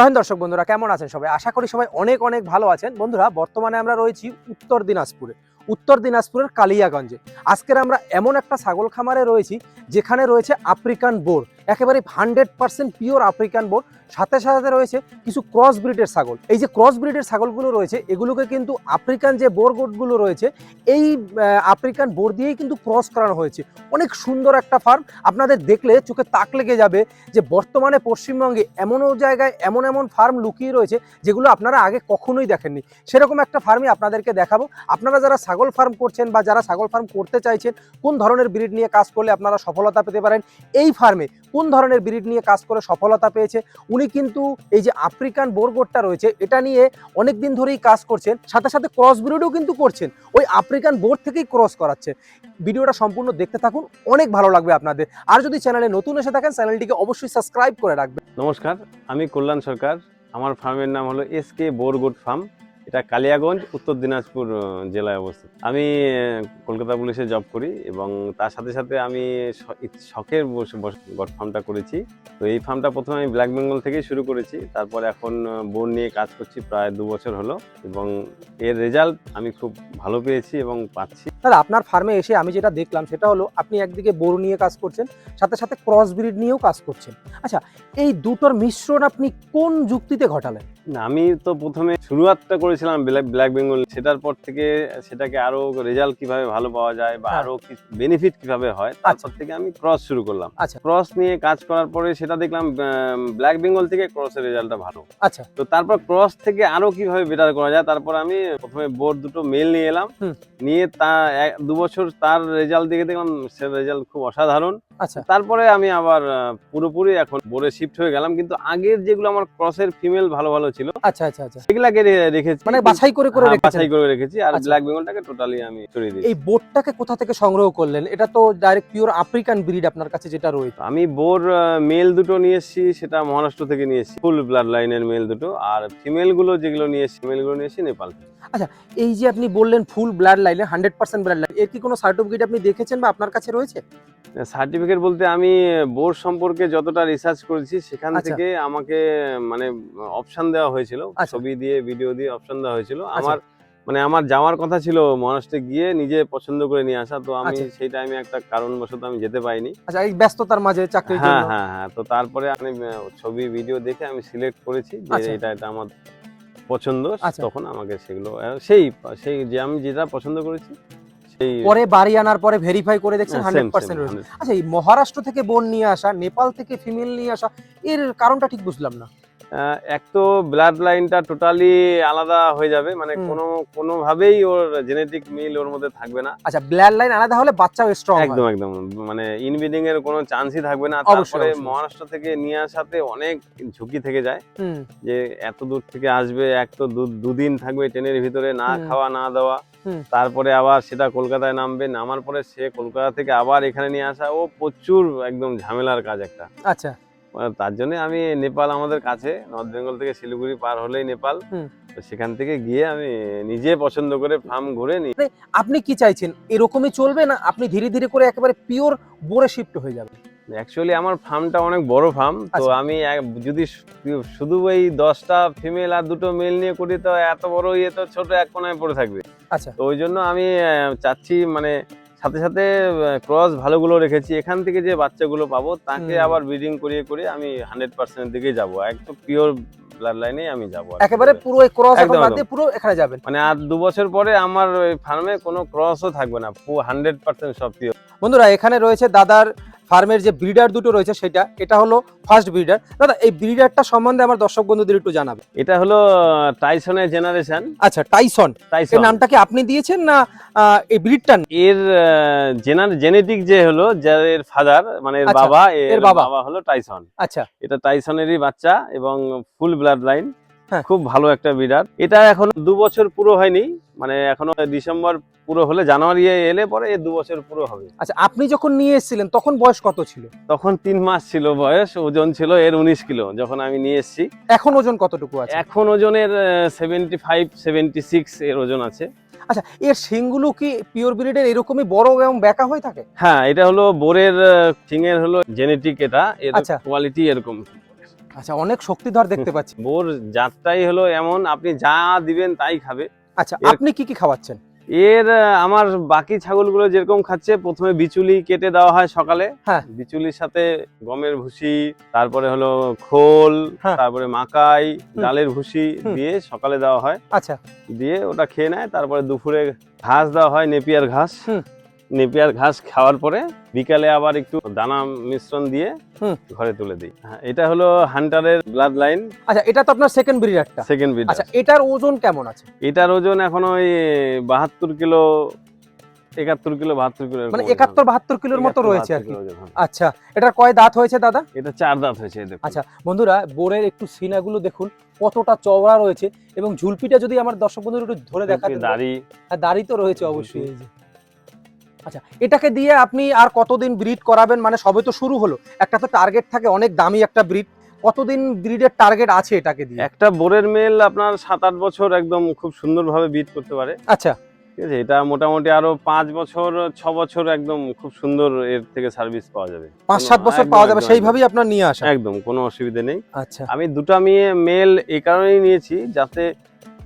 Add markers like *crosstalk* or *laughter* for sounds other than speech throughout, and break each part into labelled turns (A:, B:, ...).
A: Join দর্শক বন্ধুরা, কেমন আছেন সবাই? আশা করি সবাই অনেক অনেক ভালো আছেন। বন্ধুরা, বর্তমানে আমরা রয়েছি উত্তর দিনাজপুরে, উত্তর দিনাজপুরের কালিয়াগঞ্জে। আজকের আমরা এমন একটা ছাগল খামারে রয়েছি, যেখানে রয়েছে আফ্রিকান বোর। একেবারে hundred percent pure African Boer সাথে সাথে রয়েছে কিছু ক্রস ব্রিডের ছাগল। এই যে ক্রস ব্রিডের ছাগলগুলো রয়েছে, এগুলোকে কিন্তু আফ্রিকান যে বোর গোটগুলো রয়েছে, এই আফ্রিকান বোর দিয়েই কিন্তু ক্রস করানো হয়েছে। অনেক সুন্দর একটা ফার্ম আপনাদের দেখলে চোখে তাক লেগে যাবে যে বর্তমানে পশ্চিমবঙ্গে এমনও জায়গায় এমন এমন ফার্ম লুকিয়ে রয়েছে যেগুলো আপনারা আগে কখনোই দেখেননি। সেরকম একটা ফার্মই আপনাদেরকে দেখাবো। আপনারা যারা ছাগল ফার্ম করছেন বা যারা ছাগল ফার্ম করতে চাইছেন, কোন ধরনের ব্রিড নিয়ে কাজ করলে আপনারা সফলতা পেতে পারেন, এই ফার্মে কোন ধরনের ব্রিড নিয়ে কাজ করে সফলতা পেয়েছে, উনি কিন্তু এই যে আফ্রিকান বোরগোটটা রয়েছে, এটা নিয়ে অনেক দিন ধরেই কাজ করছেন, সাথে সাথে ক্রস ব্রিডও কিন্তু করছেন, ওই আফ্রিকান বোর থেকেই ক্রস করাচ্ছে। ভিডিওটা সম্পূর্ণ দেখতে থাকুন, অনেক ভালো লাগবে আপনাদের। আর যদি চ্যানেলে নতুন এসে থাকেন চ্যানেলটিকে অবশ্যই সাবস্ক্রাইব করে রাখবেন।
B: নমস্কার, আমি কল্যাণ সরকার, আমার ফার্মের নাম হলো এস কে বোরগোট ফার্ম এটা কালিয়াগঞ্জ উত্তর দিনাজপুর জেলায় অবস্থিত। আমি কলকাতা পুলিশে জব করি এবং তার সাথে সাথে আমি শখের বসে গট ফার্মটা করেছি। তো এই ফার্মটা প্রথমে আমি ব্ল্যাক বেঙ্গল থেকেই শুরু করেছি। তারপর এখন বোন নিয়ে কাজ করছি প্রায় দু বছর হলো এবং এর রেজাল্ট আমি খুব ভালো পেয়েছি এবং পাচ্ছি।
A: দাদা আপনার ফার্মে এসে আমি যেটা দেখলাম সেটা হলো আপনি একদিকে বোর নিয়ে কাজ করছেন সাথে সাথে ক্রস ব্রিড নিয়েও কাজ করছেন। আচ্ছা এই দুটোর মিশ্রণ আপনি কোন যুক্তিতে ঘটালেন?
B: না, আমি তো প্রথমে শুরুয়াতটা করেছিলাম ব্ল্যাক ব্ল্যাক বেঙ্গল সেটার পর থেকে সেটাকে আরও রেজাল্ট কীভাবে ভালো পাওয়া যায় বা
A: হ্যাঁ।
B: আরও বেনিফিট কীভাবে হয় তারপর থেকে আমি ক্রস শুরু করলাম।
A: আচ্ছা।
B: ক্রস নিয়ে কাজ করার পরে সেটা দেখলাম ব্ল্যাক বেঙ্গল থেকে ক্রসের রেজাল্টটা ভালো।
A: আচ্ছা।
B: তো তারপর ক্রস থেকে আরও কীভাবে বেটার করা যায় তারপর আমি প্রথমে বোর্ড দুটো মেল নিয়ে এলাম। নিয়ে তা দু বছর তার রেজাল্ট দেখে দেখলাম সে রেজাল্ট খুব অসাধারণ।
A: আচ্ছা।
B: তারপরে আমি আবার পুরোপুরি এখন বোর্ডে শিফট হয়ে গেলাম। কিন্তু আগের যেগুলো আমার ক্রসের ফিমেল ভালো ভালো ছিল
A: আচ্ছা আচ্ছা আচ্ছা।
B: সেগুলাকে রে- রেখেছি।
A: মানে বাছাই করে করে রেখেছি
B: বাছাই করে রেখেছি। আর। ব্ল্যাক বেঙ্গলটাকে টোটালি আমি ছড়িয়ে দিই
A: এই বোর্ডটাকে কোথা থেকে সংগ্রহ করলেন? এটা তো ডাইরেক্ট পিওর আফ্রিকান ব্রিড আপনার কাছে যেটা রয়েছে।
B: আমি বোর মেল দুটো নিয়ে এসেছি সেটা মহারাষ্ট্র থেকে নিয়ে এসেছি। ফুল ব্লাড লাইনের মেল দুটো। আর ফিমেলগুলো যেগুলো নিয়েছি এসেছি ফিমেলগুলো নিয়ে এসেছি নেপাল থেকে।
A: এই যে আপনি বললেন ফুল ব্লাড লাইনে হান্ড্রেড পার্সেন্ট ব্লাড লাইন এর কি কোনো সার্টিফিকেট আপনি দেখেছেন বা আপনার কাছে রয়েছে
B: সার্টিফিকেট বলতে আমি বোর সম্পর্কে যতটা রিসার্চ করেছি সেখান
A: আচ্ছা।
B: থেকে আমাকে মানে অপশন দেওয়া হয়েছিল
A: আচ্ছা।
B: ছবি দিয়ে ভিডিও দিয়ে অপশন দেওয়া হয়েছিল আমার মানে আমার যাওয়ার কথা ছিল মহারাষ্ট্রে গিয়ে নিজে পছন্দ করে নিয়ে আসা তো আমি
A: আচ্ছা।
B: সেই টাইমে একটা কারণবশত আমি যেতে পাইনি
A: আচ্ছা এই ব্যস্ততার মাঝে চাকরি
B: হ্যাঁ হ্যাঁ হ্যাঁ তো তারপরে আমি ছবি ভিডিও দেখে আমি সিলেক্ট করেছি যে
A: আচ্ছা।
B: এটা এটা আমার পছন্দ
A: আচ্ছা।
B: তখন আমাকে সেগুলো সেই সেই যে আমি যেটা পছন্দ করেছি
A: পরে বাড়ি আনার পরে ভেরিফাই করে দেখছেন
B: হ্যাঁ,
A: হান্ড্রেড পার্সেন্ট রয়েছে। আচ্ছা এই মহারাষ্ট্র থেকে বোন নিয়ে আসা নেপাল থেকে ফিমেল নিয়ে আসা এর কারণটা ঠিক বুঝলাম না।
B: এক তো ব্লাড লাইনটা টোটালি আলাদা হয়ে যাবে মানে। কোনো কোনোভাবেই ওর জেনেটিক মিল ওর মধ্যে থাকবে না।
A: আচ্ছা ব্লাড লাইন আলাদা হলে বাচ্চাও স্ট্রং
B: একদম একদম মানে ইনব্রিডিং এর কোনো চান্সই থাকবে না। তারপরে মহারাষ্ট্র থেকে নিয়ে আসাতে অনেক ঝুঁকি থেকে যায়। যে এত দূর থেকে আসবে এক তো দুদিন থাকবে ট্রেনের ভিতরে না খাওয়া না দেওয়া। তারপরে আবার সেটা কলকাতায় নামবে নামার পরে সে কলকাতা থেকে আবার এখানে নিয়ে আসা। ও প্রচুর একদম ঝামেলার কাজ একটা।
A: আচ্ছা।
B: মানে তার জন্য আমি নেপাল আমাদের কাছে নর্থ বেঙ্গল থেকে শিলিগুড়ি পার হলেই নেপাল। সেখান থেকে গিয়ে আমি নিজে পছন্দ করে ফার্ম ঘুরে নি
A: আপনি কি চাইছেন এরকমই চলবে না আপনি ধীরে ধীরে করে একেবারে পিওর বোরে শিফট হয়ে যাবে
B: অ্যাকচুয়ালি আমার ফার্মটা অনেক বড় ফার্ম তো
A: আচ্ছা।
B: আমি যদি শুধু ওই দশটা ফিমেল আর দুটো মেল নিয়ে করি তো এত বড় ইয়ে তো ছোট এক কোনায় পড়ে থাকবে।
A: আচ্ছা।
B: তো ওই জন্য আমি চাচ্ছি মানে সাথে সাথে ক্রস ভালোগুলো রেখেছি। এখান থেকে যে বাচ্চাগুলো পাবো তাকে আবার ব্রিডিং করিয়ে করে আমি হান্ড্রেড পার্সেন্টের দিকে যাব। একদম পিওর ব্লাড লাইনে আমি যাব
A: একেবারে পুরো ক্রস এখন
B: একদম,
A: বাদ দিয়ে পুরো এখানে যাবেন।
B: মানে আর দু বছর পরে আমার ফার্মে কোনো ক্রসও থাকবে না। হান্ড্রেড পার্সেন্ট সব পিওর
A: বন্ধুরা এখানে রয়েছে দাদার ফার্মের যে ব্রিডার দুটো রয়েছে সেটা। এটা হলো ফার্স্ট ব্রিডার দাদা এই ব্রিডারটা সম্বন্ধে আমার দর্শক বন্ধুদের একটু জানাবে
B: এটা হলো টাইসনের জেনারেশন
A: আচ্ছা টাইসন
B: টাইসন
A: নামটা কি আপনি দিয়েছেন না এই ব্রিডটা
B: এর জেনার জেনেটিক যে হলো যার ফাদার মানে এর
A: আচ্ছা,
B: বাবা এর
A: বাবা।
B: হলো টাইসন
A: আচ্ছা।
B: এটা টাইসনেরই বাচ্চা এবং ফুল ব্লাড লাইন। খুব ভালো একটা বিডার এটা এখন দু বছর পুরো হয়নি মানে এখনও ডিসেম্বর পুরো হলে জানুয়ারি এলে পরে দু বছর পুরো হবে।
A: আচ্ছা আপনি যখন নিয়ে এসেছিলেন তখন বয়স কত ছিল?
B: তখন তিন মাস ছিল বয়স ওজন ছিল এর উনিশ কিলো যখন আমি নিয়ে এসেছি।
A: এখন ওজন কতটুকু আছে?
B: এখন ওজনের সেভেন্টি ফাইভ সেভেন্টি সিক্স এর ওজন আছে।
A: আচ্ছা এর শিংগুলো কি পিওর ব্রিডের এরকমই বড় এবং বেঁকা হয়ে থাকে?
B: হ্যাঁ এটা হলো বোরের সিংয়ের হলো জেনেটিক এটা এর
A: আচ্ছা।
B: কোয়ালিটি এরকম।
A: আচ্ছা অনেক শক্তিধর দেখতে পাচ্ছি। *laughs*
B: বোর জাতটাই হলো এমন আপনি যা দিবেন তাই খাবে।
A: আচ্ছা আপনি কি কি খাওয়াচ্ছেন?
B: এর আমার বাকি ছাগলগুলো যেরকম খাচ্ছে প্রথমে বিচুলি কেটে দেওয়া হয় সকালে।
A: হ্যাঁ।
B: বিচুলির সাথে গমের ভুসি তারপরে হলো খোল
A: হ্যাঁ।
B: তারপরে মাকাই ডালের ভুসি দিয়ে সকালে দেওয়া হয়।
A: আচ্ছা।
B: দিয়ে ওটা খেয়ে নেয় তারপরে দুপুরে ঘাস দেওয়া হয় নেপিয়ার ঘাস। নেপিয়ার ঘাস খাওয়ার পরে বিকালে আবার একটু দানা মিশ্রণ দিয়ে। ঘরে তুলে দিই। হ্যাঁ, এটা হলো হান্টারের ব্লাড লাইন
A: আচ্ছা এটা তো আপনার সেকেন্ড ব্রিডারটা
B: সেকেন্ড ব্রিড
A: আচ্ছা এটার ওজন কেমন আছে?
B: এটার ওজন এখন ওই বাহাত্তর কিলো একাত্তর কিলো বাহাত্তর কিলো
A: মানে একাত্তর বাহাত্তর কিলোর মতো রয়েছে আর কি।
B: হ্যাঁ।
A: আচ্ছা এটার কয় দাঁত হয়েছে দাদা?
B: এটা চার দাঁত হয়েছে
A: আচ্ছা বন্ধুরা বোরের একটু সিনাগুলো দেখুন কতটা চওড়া রয়েছে এবং ঝুলপিটা যদি আমার দর্শক বন্ধুরা একটু ধরে দেখাতে
B: দাড়ি।
A: আর দাড়ি তো রয়েছে অবশ্যই এই যে। আচ্ছা এটাকে দিয়ে আপনি আর কতদিন ব্রিড করাবেন? মানে সবে তো শুরু হলো। একটা তো টার্গেট থাকে অনেক দামি একটা ব্রিড কতদিন ব্রিডের টার্গেট আছে এটাকে দিয়ে?
B: একটা বোরের মেল আপনার সাত আট বছর একদম খুব সুন্দরভাবে ব্রিড করতে পারে।
A: আচ্ছা।
B: ঠিক আছে এটা মোটামুটি আরও পাঁচ বছর ছ বছর একদম খুব সুন্দর এর থেকে সার্ভিস পাওয়া যাবে।
A: পাঁচ সাত বছর পাওয়া যাবে সেইভাবেই আপনার নিয়ে আসা।
B: একদম কোনো অসুবিধা নেই।
A: আচ্ছা।
B: আমি দুটো মেয়ে মেল এই কারণেই নিয়েছি যাতে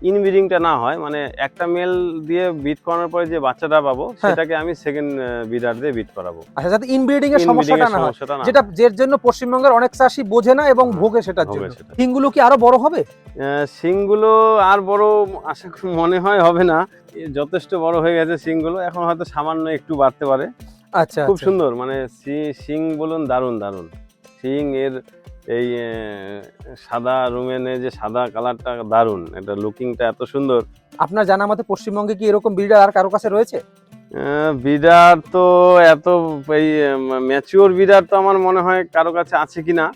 B: ইনব্রিডিংটা না হয় মানে একটা মেল দিয়ে বিট করানোর পরে যে বাচ্চাটা পাবো
A: হ্যাঁ।
B: সেটাকে আমি সেকেন্ড বিডার দিয়ে বিট করাবো।
A: আচ্ছা যাতে ইনব্রিডিং এর সমস্যাটা না হয়। যেটা যের জন্য পশ্চিমবঙ্গের অনেক চাষি বোঝে না এবং ভোগে সেটার জন্য।
B: সেটা।
A: হিংগুলো কি আরও বড় হবে?
B: শিংগুলো আর বড় আশা মনে হয় হবে না। যথেষ্ট বড় হয়ে গেছে শিংগুলো এখন হয়তো সামান্য একটু বাড়তে পারে।
A: আচ্ছা
B: খুব
A: আচ্ছা।
B: সুন্দর মানে সি- বলুন দারুণ দারুণ। শিং এর এই সাদা রুমেনে যে সাদা কালারটা দারুণ এটা লুকিংটা এত সুন্দর।
A: আপনার জানা মতে পশ্চিমবঙ্গে কি এরকম বিডার আর কারও কাছে রয়েছে?
B: বিডার তো এত এই ম্যাচিওর বিডার তো আমার মনে হয় কারও কাছে আছে কিনা।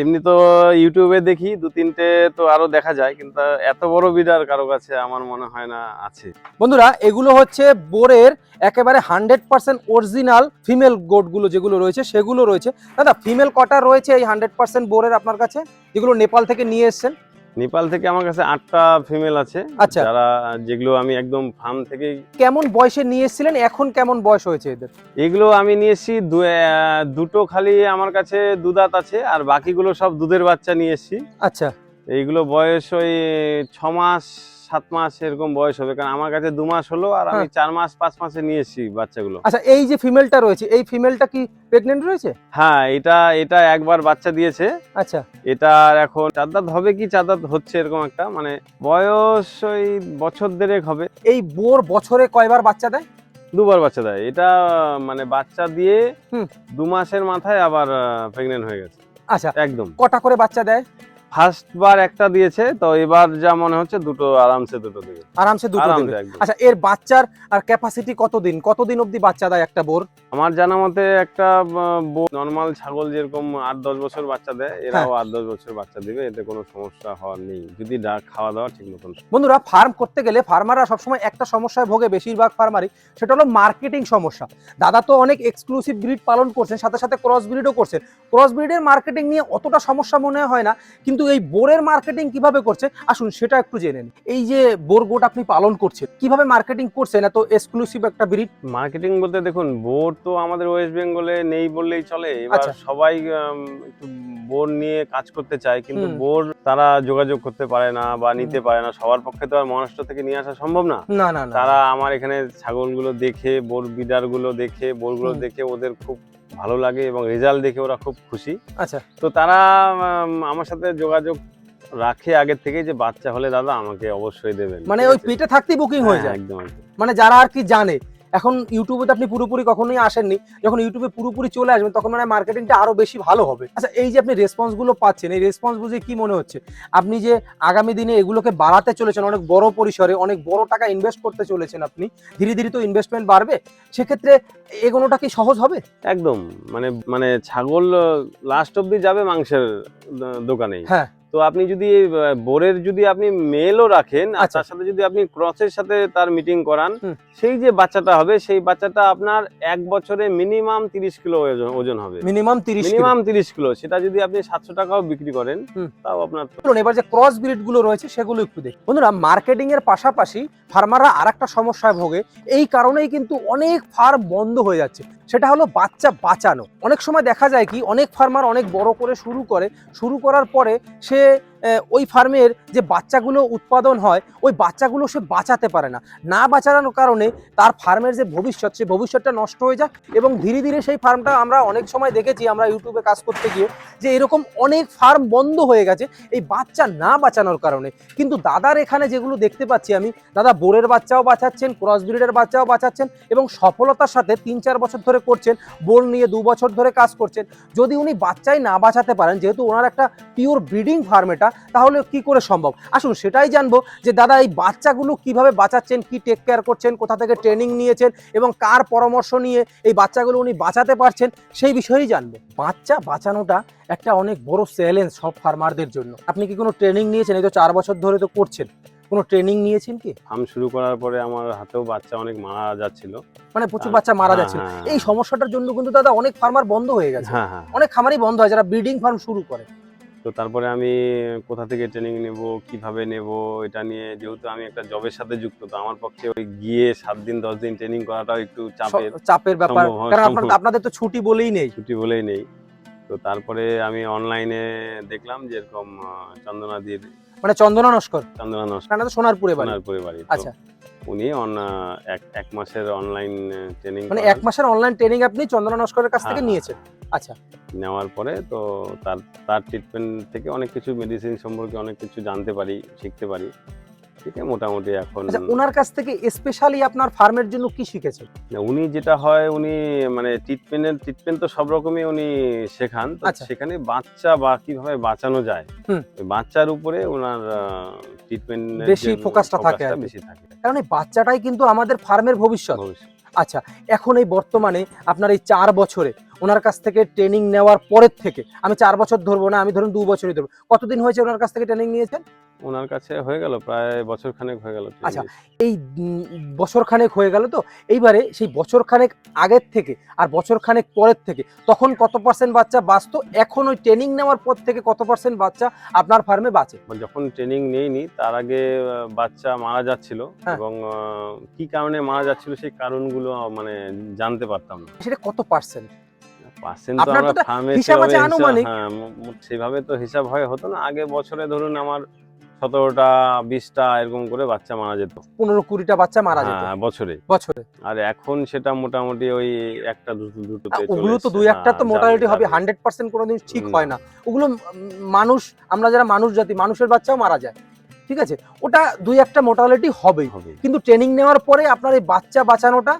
B: এমনি তো ইউটিউবে দেখি দু তিনটে তো আরও দেখা যায় কিন্তু এত বড় বিডার কারও কাছে আমার মনে হয় না আছে।
A: বন্ধুরা এগুলো হচ্ছে বোরের একেবারে হান্ড্রেড পার্সেন্ট অরিজিনাল ফিমেল গোটগুলো যেগুলো রয়েছে সেগুলো রয়েছে। দাদা ফিমেল কটা রয়েছে এই হান্ড্রেড পার্সেন্ট বোরের আপনার কাছে? যেগুলো নেপাল থেকে নিয়ে এসছেন?
B: নেপাল থেকে আমার কাছে আটটা ফিমেল আছে।
A: আচ্ছা।
B: যারা যেগুলো আমি একদম ফার্ম থেকে
A: কেমন বয়সে নিয়ে এসেছিলেন? এখন কেমন বয়স হয়েছে এদের?
B: এগুলো আমি নিয়েছি দু- দুটো খালি আমার কাছে দুদাত আছে আর বাকিগুলো সব দুধের বাচ্চা নিয়ে এসেছি।
A: আচ্ছা।
B: এইগুলো বয়স ওই ছ মাস সাত মাস এরকম বয়স হবে কারণ আমার কাছে দু মাস হলো আর আমি চার মাস পাঁচ মাসে নিয়ে এসেছি বাচ্চাগুলো।
A: আচ্ছা এই যে ফিমেলটা রয়েছে এই ফিমেলটা কি প্রেগনেন্ট রয়েছে?
B: হ্যাঁ এটা এটা একবার বাচ্চা দিয়েছে।
A: আচ্ছা।
B: এটা এখন চার দাঁত হবে কি চার দাঁত হচ্ছে এরকম একটা মানে বয়স ওই বছর দেড়েক হবে।
A: এই বোর বছরে কয়বার বাচ্চা দেয়?
B: দুবার বাচ্চা দেয়। এটা মানে বাচ্চা দিয়ে। দু মাসের মাথায় আবার প্রেগনেন্ট হয়ে গেছে।
A: আচ্ছা।
B: একদম।
A: কটা করে বাচ্চা দেয়?
B: ফার্স্ট বার একটা দিয়েছে তো এবার যা মনে হচ্ছে দুটো আরামসে দুটো দেবে।
A: আরামসে দুটো দেবে। আচ্ছা এর বাচ্চার আর ক্যাপাসিটি কতদিন? কতদিন অবধি বাচ্চা দেয় একটা বোর?
B: আমার জানা মতে একটা নর্মাল ছাগল যেরকম আট দশ বছর বাচ্চা দেয়
A: হ্যাঁ।
B: এরাও আট দশ বছর বাচ্চা দিবে এতে কোনো সমস্যা হওয়ার নেই। যদি ডা- খাওয়া দাওয়া ঠিক মতন
A: বন্ধুরা ফার্ম করতে গেলে ফার্মাররা সবসময় একটা সমস্যায় ভোগে বেশিরভাগ ফার্মারই সেটা হলো মার্কেটিং সমস্যা। দাদা তো অনেক এক্সক্লুসিভ ব্রিড পালন করছেন সাথে সাথে ক্রস ব্রিডও করছেন। ক্রস ব্রিডের মার্কেটিং নিয়ে অতটা সমস্যা মনে হয় না কিন্তু এই বোরের মার্কেটিং কীভাবে করছে? আসুন সেটা একটু জেনে নিন এই যে বোর গোট আপনি পালন করছেন কীভাবে মার্কেটিং করছেন? এত এক্সক্লুসিভ একটা ব্রিড
B: মার্কেটিং বলতে দেখুন বোর তো আমাদের ওয়েস্ট বেঙ্গলে নেই বললেই চলে। এবার
A: আচ্ছা।
B: সবাই একটু বোর নিয়ে কাজ করতে চায় কিন্তু বোর তারা যোগাযোগ করতে পারে না বা নিতে পারে না। সবার পক্ষে তো আর মহারাষ্ট্র থেকে নিয়ে আসা সম্ভব না।
A: না না না।
B: তারা আমার এখানে ছাগলগুলো দেখে বোর বিডারগুলো দেখে বোরগুলো। দেখে ওদের খুব ভালো লাগে এবং রেজাল্ট দেখে ওরা খুব খুশি।
A: আচ্ছা।
B: তো তারা আমার সাথে যোগাযোগ রাখে আগে থেকে যে বাচ্চা হলে দাদা আমাকে অবশ্যই দেবেন।
A: মানে ওই পেটে থাকতেই বুকিং হয়ে
B: হ্যাঁ,
A: যায়।
B: একদম একদম।
A: মানে যারা আর কি জানে এখন ইউটিউবে তো আপনি পুরোপুরি কখনোই আসেননি। যখন ইউটিউবে পুরোপুরি চলে আসবেন তখন মানে মার্কেটিংটা আরও বেশি ভালো হবে। আচ্ছা এই যে আপনি রেসপন্সগুলো পাচ্ছেন এই রেসপন্স বুঝে কি মনে হচ্ছে? আপনি যে আগামী দিনে এগুলোকে বাড়াতে চলেছেন অনেক বড় পরিসরে অনেক বড় টাকা ইনভেস্ট করতে চলেছেন আপনি ধীরে ধীরে তো ইনভেস্টমেন্ট বাড়বে সেক্ষেত্রে এগোনোটা কি সহজ হবে?
B: একদম মানে মানে ছাগল লাস্ট অব্দি যাবে মাংসের দোকানে
A: হ্যাঁ।
B: তো আপনি যদি বোরের যদি আপনি মেলও রাখেন আর
A: আচ্ছা।
B: তার সাথে যদি আপনি ক্রসের সাথে তার মিটিং করান সেই যে বাচ্চাটা হবে সেই বাচ্চাটা আপনার এক বছরে মিনিমাম তিরিশ কিলো ওজন- হবে।
A: মিনিমাম তিরিশ
B: মিনিমাম তিরিশ কিলো। সেটা যদি আপনি সাতশো টাকাও বিক্রি করেন তাও আপনার
A: এবার যে ক্রস ব্রিডগুলো রয়েছে সেগুলো একটু দেখি। বন্ধুরা মার্কেটিং এর পাশাপাশি ফার্মাররা আর একটা সমস্যায় ভোগে। এই কারণেই কিন্তু অনেক ফার্ম বন্ধ হয়ে যাচ্ছে। সেটা হলো বাচ্চা বাঁচানো। অনেক সময় দেখা যায় কি, অনেক ফার্মার অনেক বড় করে শুরু করে, শুরু করার পরে সে ওই ফার্মের যে বাচ্চাগুলো উৎপাদন হয়, ওই বাচ্চাগুলো সে বাঁচাতে পারে না। না বাঁচানোর কারণে তার ফার্মের যে ভবিষ্যৎ, সে ভবিষ্যৎটা নষ্ট হয়ে যায় এবং ধীরে ধীরে সেই ফার্মটা আমরা অনেক সময় দেখেছি, আমরা ইউটিউবে কাজ করতে গিয়ে, যে এরকম অনেক ফার্ম বন্ধ হয়ে গেছে এই বাচ্চা না বাঁচানোর কারণে। কিন্তু দাদার এখানে যেগুলো দেখতে পাচ্ছি আমি, দাদা বোরের বাচ্চাও বাঁচাচ্ছেন, ক্রস ব্রিডের বাচ্চাও বাঁচাচ্ছেন এবং সফলতার সাথে তিন চার বছর ধরে করছেন, বোর নিয়ে দু বছর ধরে কাজ করছেন। যদি উনি বাচ্চাই না বাঁচাতে পারেন, যেহেতু ওনার একটা পিওর ব্রিডিং ফার্ম এটা তাহলে কি করে সম্ভব? আসুন সেটাই জানব যে দাদা এই বাচ্চাগুলো কীভাবে বাঁচাচ্ছেন কি টেক কেয়ার করছেন কোথা থেকে ট্রেনিং নিয়েছেন এবং কার পরামর্শ নিয়ে এই বাচ্চাগুলো উনি বাঁচাতে পারছেন সেই বিষয়েই জানব। বাচ্চা বাঁচানোটা একটা অনেক বড় চ্যালেঞ্জ সব ফার্মারদের জন্য। আপনি কি কোনো ট্রেনিং নিয়েছেন? এই তো চার বছর ধরে তো করছেন। কোনো ট্রেনিং নিয়েছেন কি?
B: ফার্ম শুরু করার পরে আমার হাতেও বাচ্চা অনেক মারা যাচ্ছিল।
A: মানে প্রচুর বাচ্চা মারা
B: হ্যাঁ,
A: যাচ্ছে
B: হ্যাঁ,
A: এই সমস্যাটার জন্য কিন্তু দাদা অনেক ফার্মার বন্ধ হয়ে গেছে।
B: হ্যাঁ হ্যাঁ।
A: অনেক খামারই বন্ধ হয় যারা ব্রিডিং ফার্ম শুরু করে।
B: তো তারপরে আমি কোথা থেকে ট্রেনিং নেব কীভাবে নেব এটা নিয়ে যেহেতু আমি একটা জবের সাথে যুক্ত তো আমার পক্ষে ওই গিয়ে সাত দিন দশ দিন ট্রেনিং করাটাও একটু চাপের
A: চাপের ব্যাপার। কারণ আপনাদের তো ছুটি বলেই নেই।
B: ছুটি বলেই নেই। তো তারপরে আমি অনলাইনে দেখলাম যে এরকম চন্দনাদির
A: মানে চন্দনা নস্কর?
B: চন্দনা
A: নস্কর। সোনারপুরে বাড়ি।
B: সোনারপুরে বাড়ি
A: আচ্ছা।
B: উনি অন- এক এক মাসের অনলাইন ট্রেনিং
A: মানে এক মাসের অনলাইন ট্রেনিং আপনি চন্দনা নস্করের কাছ থেকে
B: হ্যাঁ,
A: নিয়েছেন। আচ্ছা।
B: নেওয়ার পরে তো তার তার ট্রিটমেন্ট থেকে অনেক কিছু মেডিসিন সম্পর্কে অনেক কিছু জানতে পারি শিখতে পারি। ঠিক মোটামুটি এখন
A: আচ্ছা ওনার কাছ থেকে স্পেশালি আপনার ফার্মের জন্য কি শিখেছেন
B: না, উনি যেটা হয় উনি মানে ট্রিটমেন্টের ট্রিটমেন্ট তো সব রকমই উনি শেখান। তো
A: আচ্ছা।
B: সেখানে বাচ্চা বা কীভাবে বাঁচানো যায় বাচ্চার উপরে ওনার ট্রিটমেন্ট
A: বেশি focus-টা থাকে
B: বেশি থাকে।
A: কারণ এই বাচ্চাটাই কিন্তু আমাদের ফার্মের ভবিষ্যৎ।
B: ভবিষ্যৎ।
A: আচ্ছা এখন এই বর্তমানে আপনার এই চার বছরে ওনার কাছ থেকে ট্রেনিং নেওয়ার পরের থেকে আমি চার বছর ধরবো না আমি ধরুন দু বছরই ধরবো কতদিন হয়েছে ওনার কাছ থেকে ট্রেনিং নিয়েছেন?
B: ওনার কাছে হয়ে গেল প্রায় বছর খানেক হয়ে গেল
A: আচ্ছা। এই বছর খানেক হয়ে গেল তো? এইবারে সেই বছর খানেক আগের থেকে আর বছর খানেক পরের থেকে তখন কত পার্সেন্ট বাচ্চা বাঁচতো? এখন ওই ট্রেনিং নেওয়ার পর থেকে কত পার্সেন্ট বাচ্চা আপনার ফার্মে বাঁচে?
B: যখন ট্রেনিং নেইনি তার আগে বাচ্চা মারা যাচ্ছিল
A: হ্যাঁ।
B: এবং কি কারণে মারা যাচ্ছিল সেই কারণগুলো মানে জানতে পারতাম না।
A: সেটা কত পার্সেন্ট
B: পার্সেন্ট তো আমরা ফার্মে সেভাবে হিসাব- হ্যাঁ মো- সেভাবে তো হিসাব হয় হতো না। আগে বছরে ধরুন আমার সতেরোটা বিশটা এরকম করে বাচ্চা মারা যেত।
A: পনেরো কুড়িটা বাচ্চা মারা যেত।
B: হ্যাঁ, বছরে।
A: বছরে।
B: আর এখন সেটা মোটামুটি ওই একটা দুটো চলে
A: ওগুলো তো। দুই একটা তো
B: হ্যাঁ,
A: মোটালিটি হবে হান্ড্রেড পার্সেন্ট কোনোদিন ঠিক হয় না। ওগুলো মানুষ আমরা যারা মানুষ জাতি মানুষের বাচ্চাও মারা যায়। ঠিক আছে? ওটা দুই একটা মোটালিটি হবেই।
B: হবে
A: কিন্তু ট্রেনিং নেওয়ার পরে আপনার এই বাচ্চা বাঁচানোটা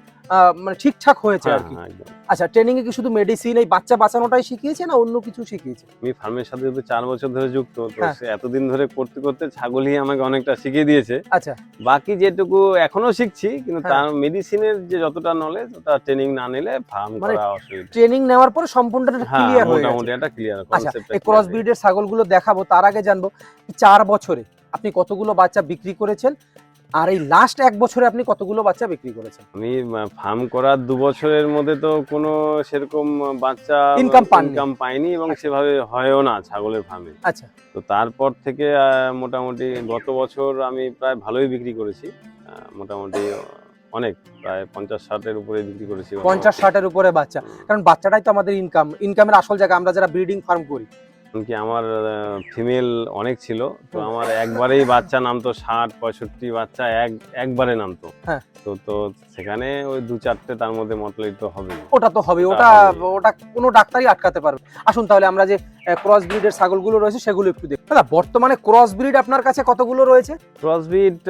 A: মানে ঠিকঠাক হয়েছে আর
B: হ্যাঁ,
A: কি।
B: হ্যাঁ,
A: আচ্ছা ট্রেনিং এ কি শুধু মেডিসিন এই বাচ্চা বাঁচানোটাই শিখিয়েছে না অন্য কিছু শিখিয়েছে?
B: আমি ফার্মের সাথে যেহেতু চার বছর ধরে যুক্ত তো
A: হ্যাঁ।
B: এতদিন ধরে করতে করতে ছাগলই আমাকে অনেকটা শিখিয়ে দিয়েছে।
A: আচ্ছা।
B: বাকি যেটুকু এখনও শিখছি কিন্তু। তার মেডিসিনের যে যতটা নলেজ ওটা ট্রেনিং না নিলে ফার্ম
A: মানে
B: করা অসুবিধা।
A: ট্রেনিং নেওয়ার পরে সম্পূর্ণ
B: হ্যাঁ
A: ক্লিয়ার হয়ে
B: মোটামুটি একটা ক্লিয়ার
A: আচ্ছা এই ক্রস ব্রিডের ছাগলগুলো দেখাবো তার আগে জানব চার বছরে আপনি কতগুলো বাচ্চা বিক্রি করেছেন? আর এই লাস্ট এক বছরে আপনি কতগুলো বাচ্চা বিক্রি করেছেন?
B: আমি ফার্ম করার দু বছরের মধ্যে তো কোনো সেরকম বাচ্চা
A: পাননি।
B: ইনকাম পাইনি এবং সেভাবে হয়ও না ছাগলের ফার্মে
A: আচ্ছা।
B: তো তারপর থেকে মোটামুটি গত বছর আমি প্রায় ভালোই বিক্রি করেছি। মোটামুটি অনেক প্রায় পঞ্চাশ ষাটের উপরে বিক্রি করেছি।
A: পঞ্চাশ ষাটের উপরে বাচ্চা। কারণ বাচ্চাটাই তো আমাদের ইনকাম ইনকামের আসল জায়গা আমরা যারা ব্রিডিং ফার্ম করি
B: কি আমার ফিমেল অনেক ছিল তো আমার একবারেই বাচ্চা নামতো ষাট পঁয়ষট্টি বাচ্চা এক একবারে নামতো। তো তো সেখানে ওই দু চারটে তার মধ্যে মতলব তো হবে
A: ওটা তো হবে
B: ওটা
A: ওটা কোনো ডাক্তারই আটকাতে পারবে আসুন তাহলে আমরা যে ক্রস ব্রিডের ছাগলগুলো রয়েছে সেগুলো একটু দেখি। দাদা বর্তমানে ক্রস ব্রিড আপনার কাছে কতগুলো রয়েছে?
B: ক্রসবিট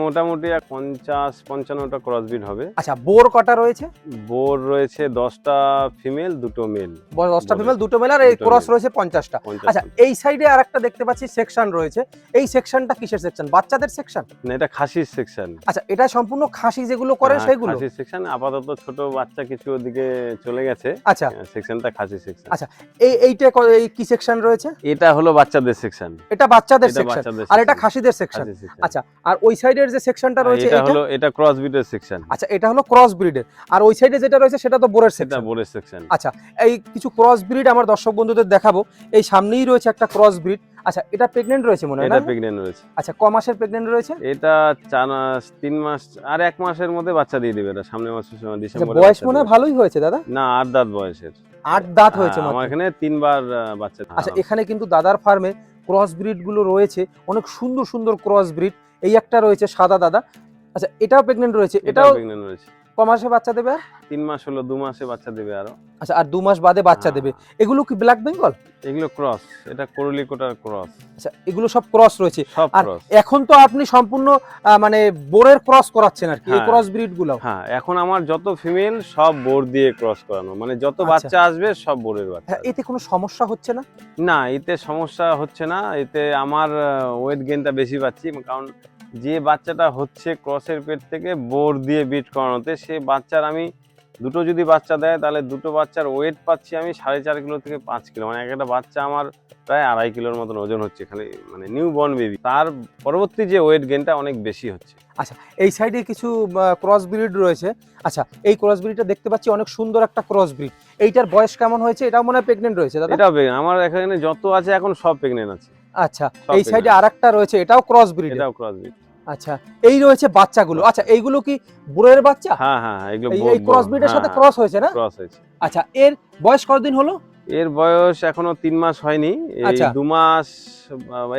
B: মোটামুটি এক পঞ্চাশ পঞ্চান্নটা ক্রস ব্রিড হবে।
A: আচ্ছা বোর কটা রয়েছে?
B: বোর রয়েছে দশটা ফিমেল দুটো মেল
A: দশটা। ফিমেল দুটো মেল আর এই ক্রস রয়েছে পঞ্চাশটা।
B: পঞ্চাশ
A: আচ্ছা এই সাইডে আর একটা দেখতে পাচ্ছি সেকশন রয়েছে। এই সেকশনটা কিসের সেকশন? বাচ্চাদের সেকশন?
B: না এটা খাসির সেকশন।
A: আচ্ছা এটা সম্পূর্ণ খাসি যেগুলো করে সেগুলো?
B: খাসির সেকশন। আপাতত ছোট বাচ্চা কিছু ওদিকে চলে গেছে।
A: আচ্ছা।
B: সেকশনটা খাসি সেকশন।
A: আচ্ছা। এই এইটা এই কি সেকশন রয়েছে?
B: এটা হলো বাচ্চাদের সেকশন।
A: এটা বাচ্চাদের সেকশন। আর এটা খাসিদের সেকশন। আচ্ছা আর ওই সাইডের যে সেকশনটা রয়েছে
B: এটা হলো এটা ক্রস বিটের সেকশন
A: আচ্ছা এটা হলো ক্রস ব্রিডের আর ওই সাইডে যেটা রয়েছে সেটা তো বোরের সেকশন
B: বোরের সেকশন
A: আচ্ছা এই কিছু ক্রস ব্রিড আমার দর্শক বন্ধুদের দেখাবো। এই সামনেই রয়েছে একটা ক্রস ব্রিড আচ্ছা এটা প্রেগনেন্ট রয়েছে মনে হয়
B: এটা প্রেগনেন্ট রয়েছে।
A: আচ্ছা ক মাসের প্রেগনেন্ট রয়েছে?
B: এটা চার মাস তিন মাস আর এক মাসের মধ্যে বাচ্চা দিয়ে দিবে এটা সামনের মাসের সময়
A: আচ্ছা,
B: ডিসেম্বরে
A: বয়স মনে ভালোই হয়েছে দাদা?
B: না আট দাঁত বয়সের।
A: আট দাঁত হয়েছে
B: হ্যাঁ, আমার এখানে তিনবার বাচ্চা
A: আচ্ছা এখানে কিন্তু দাদার ফার্মে ক্রস ব্রিডগুলো রয়েছে অনেক সুন্দর সুন্দর ক্রস ব্রিড এই একটা রয়েছে সাদা দাদা। আচ্ছা এটাও প্রেগনেন্ট রয়েছে।
B: এটাও প্রেগনেন্ট রয়েছে।
A: মাসে বাচ্চা দেবে?
B: তিন মাস হলো দু মাসে বাচ্চা দেবে আরও।
A: আচ্ছা আর দু মাস বাদে বাচ্চা
B: হ্যাঁ।
A: দেবে। এগুলো কি ব্ল্যাক বেঙ্গল
B: এগুলো ক্রস এটা করলি কোটার ক্রস
A: আচ্ছা এগুলো সব ক্রস রয়েছে। আর এখন তো আপনি সম্পূর্ণ মানে বোরের ক্রস করাচ্ছেন আর কি। এই। ক্রস ব্রিডগুলো
B: হ্যাঁ এখন আমার যত ফিমেল সব বোর দিয়ে ক্রস করানো। মানে যত
A: আচ্ছা।
B: বাচ্চা আসবে সব বোরের বাচ্চা
A: হ্যাঁ এতে কোনো সমস্যা হচ্ছে না?
B: না এতে সমস্যা হচ্ছে না। এতে আমার ওয়েট গেইনটা বেশি পাচ্ছি কারণ যে বাচ্চাটা হচ্ছে ক্রসের পেট থেকে বোর দিয়ে বিট করানোতে সে বাচ্চার আমি দুটো যদি বাচ্চা দেয় তাহলে দুটো বাচ্চার ওয়েট পাচ্ছি আমি সাড়ে চার কিলো থেকে পাঁচ কিলো। মানে একটা বাচ্চা আমার প্রায় আড়াই কিলোর মতন ওজন হচ্ছে খালি মানে নিউ বর্ন বেবি তার পরবর্তী যে ওয়েট গেইনটা অনেক বেশি হচ্ছে।
A: আচ্ছা এই সাইডে কিছু ক্রস ব্রিড রয়েছে। আচ্ছা এই ক্রস ব্রিডটা দেখতে পাচ্ছি অনেক সুন্দর একটা ক্রস ব্রিড এইটার বয়স কেমন হয়েছে? এটাও মনে হয় প্রেগনেন্ট রয়েছে
B: এটাও আমার এখানে যত আছে এখন সব প্রেগনেন্ট আছে।
A: আচ্ছা এই সাইডে। আরেকটা রয়েছে এটাও ক্রস ব্রিড
B: এটাও ক্রস ব্রিড
A: আচ্ছা এই রয়েছে বাচ্চাগুলো। আচ্ছা এইগুলো কি বুড়ের বাচ্চা?
B: হ্যাঁ হ্যাঁ হ্যাঁ, এগুলো
A: এই- এই ক্রস ব্রিডের সাথে ক্রস হয়েছে না?
B: ক্রস হয়েছে।
A: আচ্ছা এর বয়স কতদিন হলো?
B: এর বয়স এখনও তিন মাস হয়নি। এই
A: আচ্ছা।
B: দু মাস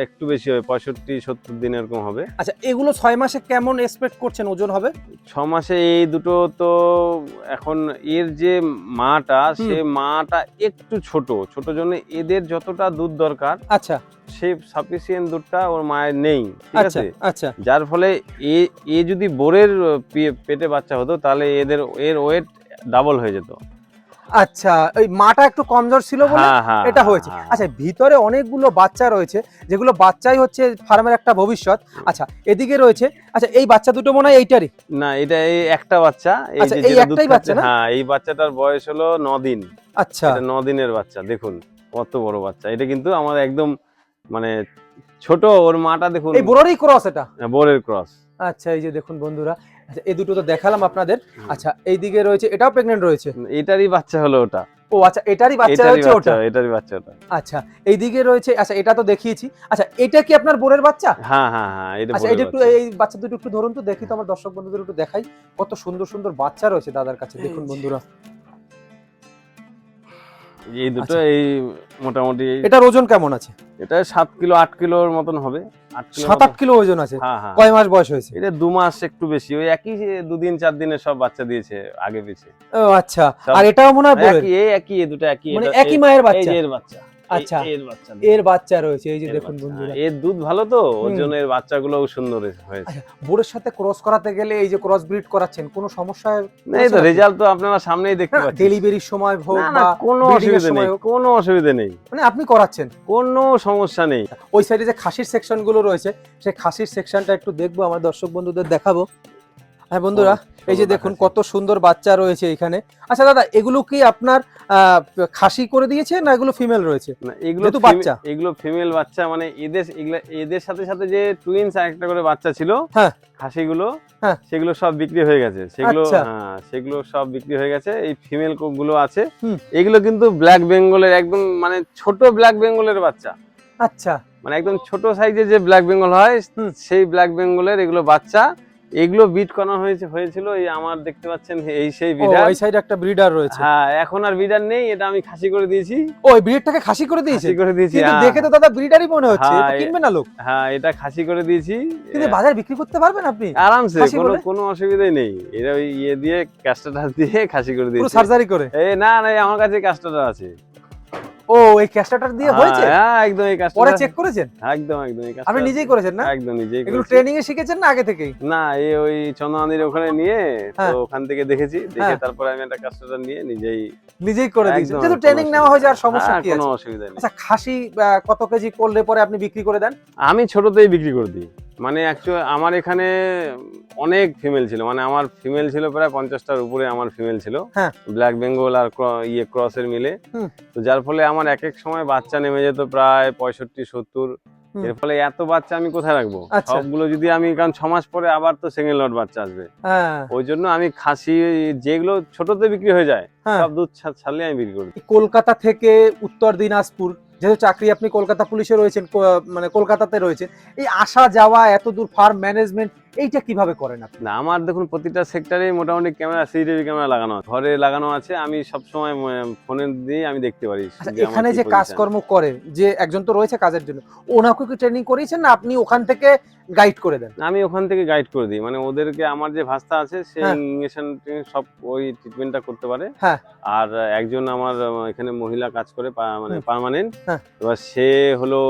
B: একটু বেশি হবে পঁয়ষট্টি সত্তর দিন এরকম হবে।
A: আচ্ছা এগুলো ছয় মাসে কেমন এক্সপেক্ট করছেন? ওজন হবে?
B: ছ মাসে এই দুটো তো এখন এর যে মাটা সে মাটা একটু ছোট। ছোট জন্য এদের যতটা দুধ দরকার
A: আচ্ছা।
B: সেই সাফিসিয়েন্ট দুধটা ওর মায়ের নেই ঠিক
A: আচ্ছা
B: আছে?
A: আচ্ছা।
B: যার ফলে এ এ যদি বোরের পেটে বাচ্চা হতো তাহলে এদের এর ওয়েট ডাবল হয়ে যেত।
A: আচ্ছা ওই মাটা একটু কমজোর ছিল বলে
B: হ্যাঁ হ্যাঁ
A: এটা হয়েছে।
B: হ্যাঁ,
A: আচ্ছা ভিতরে অনেকগুলো বাচ্চা রয়েছে যেগুলো বাচ্চাই হচ্ছে ফার্মের একটা ভবিষ্যৎ। আচ্ছা এদিকে রয়েছে আচ্ছা এই বাচ্চা দুটো মনে হয় এইটারই?
B: না এটা এই একটা বাচ্চা এই
A: আচ্ছা,
B: যে
A: এই একটাই বাচ্চা না?
B: হ্যাঁ এই বাচ্চাটার বয়স হলো ন দিন
A: আচ্ছা।
B: এটা দিনের বাচ্চা দেখুন কত বড় বাচ্চা। এটা কিন্তু আমার একদম মানে ছোট ওর মাটা দেখুন।
A: এই বুড়োরই ক্রস এটা?
B: বোরের ক্রস
A: আচ্ছা এই যে দেখুন বন্ধুরা আচ্ছা এই দুটো তো দেখালাম আপনাদের। আচ্ছা এইদিকে রয়েছে এটাও প্রেগনেন্ট রয়েছে?
B: এটারই বাচ্চা হলো ওটা।
A: ও আচ্ছা এটারই বাচ্চা
B: হচ্ছে
A: ওটা?
B: এটারই বাচ্চা ওটা।
A: আচ্ছা এইদিকে রয়েছে আচ্ছা এটা তো দেখিয়েছি। আচ্ছা এটা কি আপনার বোনের বাচ্চা?
B: হ্যাঁ হ্যাঁ হ্যাঁ এটা
A: আচ্ছা এটা একটু এই বাচ্চা দুটো একটু ধরুন তো দেখি তো আমার দর্শক বন্ধুদের একটু দেখাই। কত সুন্দর সুন্দর বাচ্চা রয়েছে দাদার কাছে দেখুন বন্ধুরা।
B: এই দুটো
A: আচ্ছা।
B: এই মোটামুটি
A: এটার ওজন কেমন আছে?
B: এটা সাত কিলো আট কিলোর মতন হবে। কিলো
A: সাত আট কিলো ওজন আছে।
B: হ্যাঁ হ্যাঁ।
A: কয় মাস বয়স হয়েছে?
B: এটা দু মাস একটু বেশি। ওই একই দুদিন চার দিনে সব বাচ্চা দিয়েছে আগে পিছে
A: ও আচ্ছা। আর এটাও মনে হয়
B: একই এই একই দুটো একই
A: মানে একই মায়ের বাচ্চা?
B: এর বাচ্চা।
A: আচ্ছা।
B: এর বাচ্চা
A: এর বাচ্চা রয়েছে এই যে দেখুন বন্ধুরা।
B: এর দুধ ভালো তো ওর জন্য এর বাচ্চাগুলোও সুন্দর হয়েছে।
A: আচ্ছা বোরের সাথে ক্রস করাতে গেলে এই যে ক্রস ব্রিড করাচ্ছেন কোনো সমস্যা
B: না এই তো রেজাল্ট তো আপনারা সামনেই দেখতে পাচ্ছেন।
A: ডেলিভারির সময় হোক বা
B: কোনো অসুবিধা নেই কোনো অসুবিধা নেই।
A: মানে আপনি করাচ্ছেন।
B: কোনো সমস্যা নেই।
A: ওই সাইডে যে খাসির সেকশনগুলো রয়েছে সেই খাসির সেকশনটা একটু দেখব আমার দর্শক বন্ধুদের দেখাবো। হ্যাঁ বন্ধুরা এই যে দেখুন কত সুন্দর বাচ্চা রয়েছে এখানে। আচ্ছা দাদা এগুলো কি আপনার খাসি করে দিয়েছে না এগুলো ফিমেল রয়েছে?
B: না, এগুলো ফিমে-
A: বাচ্চা।
B: এগুলো ফিমেল বাচ্চা মানে এদের এদের সাথে সাথে যে টুইন্স একটা করে বাচ্চা ছিল
A: হ্যাঁ।
B: খাসিগুলো
A: হ্যাঁ।
B: সেগুলো সব বিক্রি হয়ে গেছে। সেগুলো
A: আচ্ছা।
B: হ্যাঁ সেগুলো সব বিক্রি হয়ে গেছে। এই ফিমেলগুলো আছে। এগুলো কিন্তু ব্ল্যাক বেঙ্গলের একদম মানে ছোট ব্ল্যাক বেঙ্গলের বাচ্চা।
A: আচ্ছা।
B: মানে একদম ছোট সাইজের যে ব্ল্যাক বেঙ্গল হয় সেই ব্ল্যাক বেঙ্গলের এগুলো বাচ্চা। এগুলো বিট করানো হয়েছে হয়েছিল এই আমার দেখতে পাচ্ছেন এই সেই
A: ও
B: বিডার
A: এই সাইডে একটা ব্রিডার রয়েছে।
B: হ্যাঁ এখন আর ব্রিডার নেই এটা আমি খাসি করে দিয়েছি।
A: ও এই ব্রিডটাকে খাসি করে দিয়েছে?
B: খাসি করে দিয়েছি
A: কিন্তু
B: হ্যাঁ।
A: দেখে তো দাদা ব্রিডারই মনে হচ্ছে
B: হ্যাঁ,
A: এটা কিনবে না লোক?
B: হ্যাঁ এটা খাসি করে দিয়েছি।
A: কিন্তু বাজারে বিক্রি করতে পারবেন আপনি?
B: আরামসে কোনো কোনো অসুবিধাই নেই। এটা ওই ইয়ে দিয়ে ক্যাস্টার দিয়ে খাসি করে দিয়েছি।
A: পুরো সার্জারি করে?
B: এই না না আমার কাছে ক্যাস্টার আছে।
A: ও এই দিয়ে হয়েছে?
B: হ্যাঁ একদম এই
A: পরে চেক করেছেন?
B: একদম একদম এই
A: আপনি নিজেই করেছেন না?
B: একদম নিজেই
A: এগুলো ট্রেনিং এ শিখেছেন না আগে থেকেই?
B: না এই ওই ওখানে নিয়ে
A: হ্যাঁ।
B: তো ওখান থেকে দেখেছি দেখে
A: হ্যাঁ।
B: তারপরে আমি একটা নিয়ে নিজেই
A: নিজেই করে যেহেতু ট্রেনিং নেওয়া হয়েছে আর সমস্যা
B: হ্যাঁ,
A: কি
B: কোনো অসুবিধা নেই।
A: আচ্ছা খাসি কত কেজি করলে পরে আপনি বিক্রি করে দেন?
B: আমি ছোটতেই বিক্রি করে দিই। মানে অ্যাকচুয়ালি আমার এখানে অনেক ফিমেল ছিল। মানে আমার ফিমেল ছিল প্রায় পঞ্চাশটার উপরে আমার ফিমেল ছিল।
A: হ্যাঁ।
B: ব্ল্যাক বেঙ্গল আর ইয়ে ক্রসের মিলে। তো যার ফলে আমার এক এক সময় বাচ্চা নেমে যেত প্রায় পঁয়ষট্টি সত্তর। এর ফলে এত বাচ্চা আমি কোথায় রাখব?
A: আচ্ছা।
B: সবগুলো যদি আমি কারণ ছ মাস পরে আবার তো সেকেন্ড লট বাচ্চা আসবে।
A: হ্যাঁ।
B: ওই জন্য আমি খাসি যেগুলো ছোটতে বিক্রি হয়ে যায়
A: হ্যাঁ।
B: সব দুধ ছাড়লে আমি বিক্রি করি।
A: কলকাতা থেকে উত্তর দিনাজপুর যেহেতু চাকরি আপনি কলকাতা পুলিশে রয়েছেন মানে কলকাতাতে রয়েছেন এই আসা যাওয়া এত দূর ফার্ম ম্যানেজমেন্ট এইটা কীভাবে করেন আপনি?
B: না আমার দেখুন প্রতিটা সেক্টরে মোটামুটি ক্যামেরা সিসিটিভি ক্যামেরা লাগানো আছে। ঘরে লাগানো আছে আমি সবসময় ফোনে দিয়ে আমি দেখতে পারি
A: আচ্ছা এখানে যে। কাজকর্ম করে যে একজন তো রয়েছে কাজের জন্য ওনাকে কি ট্রেনিং করিয়েছেন না আপনি ওখান থেকে গাইড করে দেন?
B: আমি ওখান থেকে গাইড করে দিই। মানে ওদেরকে আমার যে ভাস্তা আছে সে
A: হ্যাঁ।
B: ইঞ্জেকশন সব ওই ট্রিটমেন্টটা করতে পারে।
A: হ্যাঁ।
B: আর একজন আমার এখানে মহিলা কাজ করে মানে পার্মানেন্ট
A: হ্যাঁ।
B: এবার সে হলো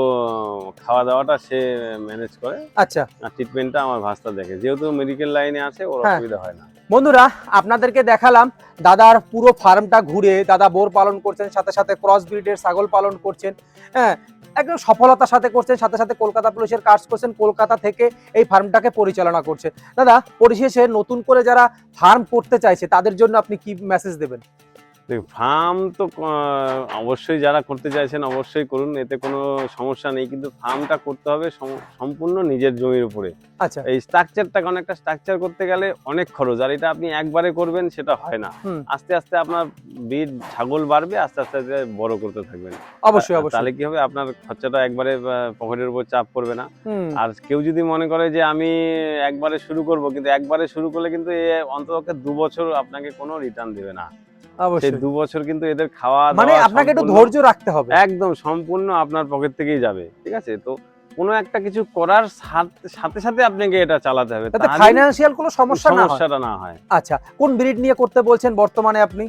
B: খাওয়া দাওয়াটা সে ম্যানেজ করে।
A: আচ্ছা।
B: আর ট্রিটমেন্টটা আমার ভাস্তা দেখে। যেহেতু মেডিকেল লাইনে আছে ওর
A: হ্যাঁ।
B: অসুবিধা হয় না।
A: বন্ধুরা আপনাদেরকে দেখালাম দাদার পুরো ফার্মটা ঘুরে দাদা বোর পালন করছেন সাথে সাথে ক্রস ব্রিডের ছাগল পালন করছেন হ্যাঁ একদম সফলতার সাথে করছেন সাথে সাথে কলকাতা পুলিশের কাজ করছেন কলকাতা থেকে এই ফার্মটাকে পরিচালনা করছেন দাদা পরিশেষে নতুন করে যারা ফার্ম করতে চাইছে তাদের জন্য আপনি কি মেসেজ দেবেন?
B: ফার্ম তো অবশ্যই যারা করতে চাইছেন অবশ্যই করুন এতে কোনো সমস্যা নেই কিন্তু ফার্মটা করতে হবে সম্পূর্ণ নিজের জমির উপরে।
A: আচ্ছা।
B: এই স্ট্রাকচারটা কারণ একটা স্ট্রাকচার করতে গেলে অনেক খরচ আর এটা আপনি একবারে করবেন সেটা হয় না। আস্তে আস্তে আপনার ব্রিড ছাগল বাড়বে আস্তে আস্তে আস্তে বড় করতে থাকবেন।
A: অবশ্যই অবশ্যই।
B: তাহলে কি হবে? আপনার খরচাটা একবারে পকেটের উপর চাপ পড়বে না। আর কেউ যদি মনে করে যে আমি একবারে শুরু করব কিন্তু একবারে শুরু করলে কিন্তু এ অন্ততপক্ষে দু বছর আপনাকে কোনো রিটার্ন দেবে না। সেই দু বছর কিন্তু এদের খাওয়া
A: মানে আপনাকে একটু ধৈর্য রাখতে হবে।
B: একদম সম্পূর্ণ আপনার পকেট থেকেই যাবে ঠিক আছে? তো কোনো একটা কিছু করার সাথে সাথে সাথে আপনাকে এটা চালাতে হবে।
A: যাতে
B: তাহলেই
A: কোনো সমস্যা না
B: সমস্যাটা না হয়।
A: আচ্ছা কোন ব্রিড নিয়ে করতে বলছেন বর্তমানে আপনি?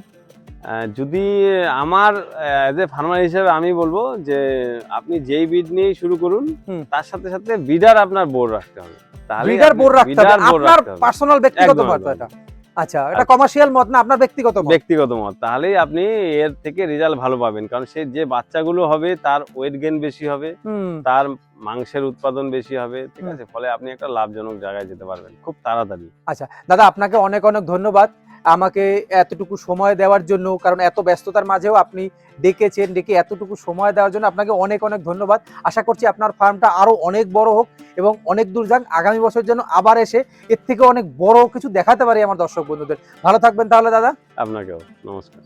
B: যদি আমার এ ফার্মার হিসেবে আমি বলব যে আপনি যেই বিড নিয়েই শুরু করুন তার সাথে সাথে বিডার আপনার বোর্ড রাখতে হবে। তাহলেই
A: বোর রাখতে হবে। আপনার পার্সোনাল ব্যক্তিগত
B: একদম,
A: এটা। আচ্ছা এটা কমার্শিয়াল মত না আপনার ব্যক্তিগত মত?
B: ব্যক্তিগত মত। তাহলেই আপনি এর থেকে রেজাল্ট ভালো পাবেন। কারণ সে যে বাচ্চাগুলো হবে তার ওয়েট গেন বেশি হবে তার মাংসের উৎপাদন বেশি হবে ঠিক আছে? ফলে আপনি একটা লাভজনক জায়গায় যেতে পারবেন খুব তাড়াতাড়ি।
A: আচ্ছা দাদা আপনাকে অনেক অনেক ধন্যবাদ। আমাকে এতটুকু সময় দেওয়ার জন্য, কারণ এত ব্যস্ততার মাঝেও আপনি ডেকেছেন, ডেকে এতটুকু সময় দেওয়ার জন্য আপনাকে অনেক অনেক ধন্যবাদ। আশা করছি আপনার ফার্মটা আরও অনেক বড় হোক এবং অনেক দূর যান আগামী বছর জন্য আবার এসে এর থেকে অনেক বড় কিছু দেখাতে পারি আমার দর্শক বন্ধুদের। ভালো থাকবেন তাহলে, দাদা।
B: আপনাকেও, নমস্কার।